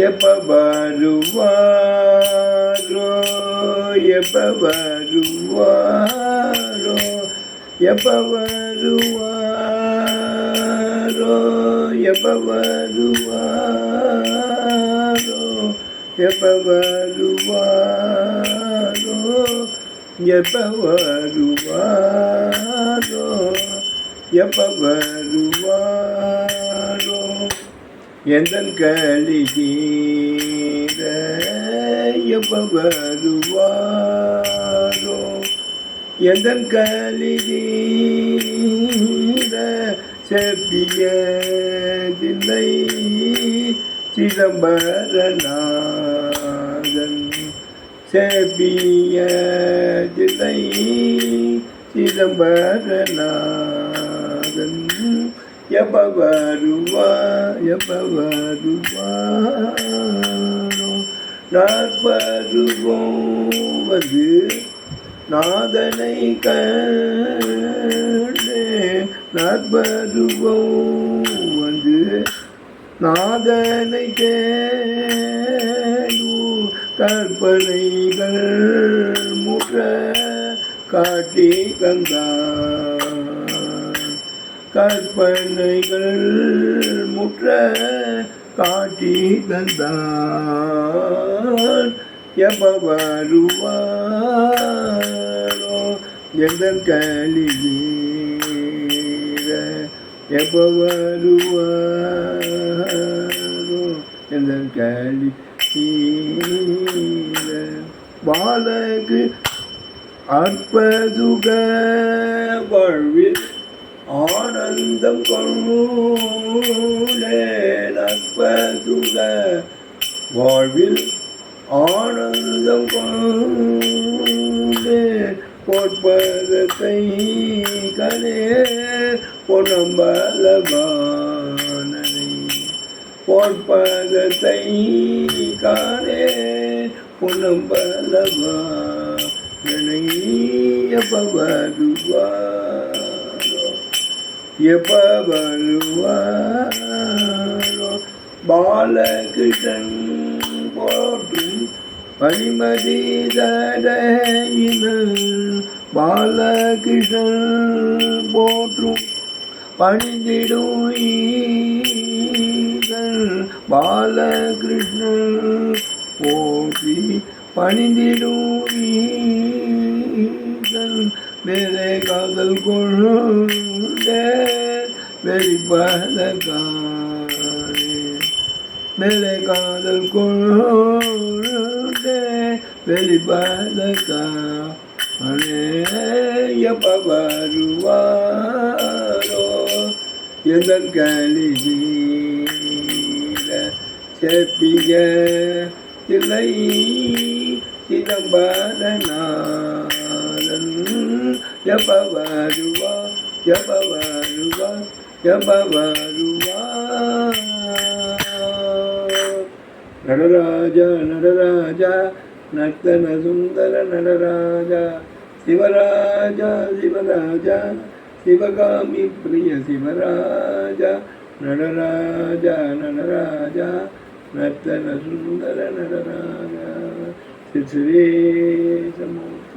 எப்ப வருவாரோ எப்ப வருவாரோ எப்ப வருவாரோ எப்ப வருவாரோ எப்ப வருவாரோ எப்ப வருவாரோ எப்ப வருவாரோ எந்தன் களி தீர எப்ப வருவாரோ? எந்தன் களி தீர செப்பியதில்லை சிதம்பரநாதன். செப்பியதில்லை சிதம்பரநாதன். எப்ப வருவா எப்ப வருவாரோ நாற்பருவோம் நாதனை கண்டே நாற்பருவோம் வந்து நாதனை கேளும் கற்பனைகள் முற்ற காட்டி தந்தார். கற்பனைகள் முற்ற காட்டி தந்தார் எப்ப வருவாரோ எந்த கலிவீர எப்ப வருவாரோ எந்த களி பாலகு அற்பதுக வாழ்வில் ஆனந்தம் கொண்டே வாழ்வில் ஆனந்தம் கொண்டே பொற்பதத்தை கலே பொன்னம்பலபானனை பொற்பதத்தை காணே பொன்னம்பலபானனை எப்ப வருவாரோ எப்ப வருவாரோ பாலகிருஷ்ணன் போற்றும் பனிமதி தடையினர் பாலகிருஷ்ணன் போற்றும் பணிந்திடும் பாலகிருஷ்ணன் போற்றி பணிந்திடும் ஈகள் மேலே காதல் கொண்ட வெளிப்பத காணே மேலே காதல் கொண்டே வெளிப்பத காணே எப்ப வருவாரோ எதன் கலிதீர செப்பிய இல்லை சிதம்பரநாதன் ಯಪವಾರುವ ಯಪವಾರುವ ಯಪವಾರುವ ನಡರಾಜ ನಡರಾಜ ನರ್ತನ ಸುಂದರ ನಡರಾಜ ಶಿವರಾಜ ಶಿವರಾಜ ಶಿವಗಾಮಿ ಪ್ರಿಯ ಶಿವರಾಜ ನಡರಾಜ ನಡರಾಜ ನರ್ತನ ಸುಂದರ ನಡರಾಜ ಶ್ರೀ ಸಮೋಸ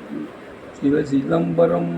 நடராஜா சிதம்பரம்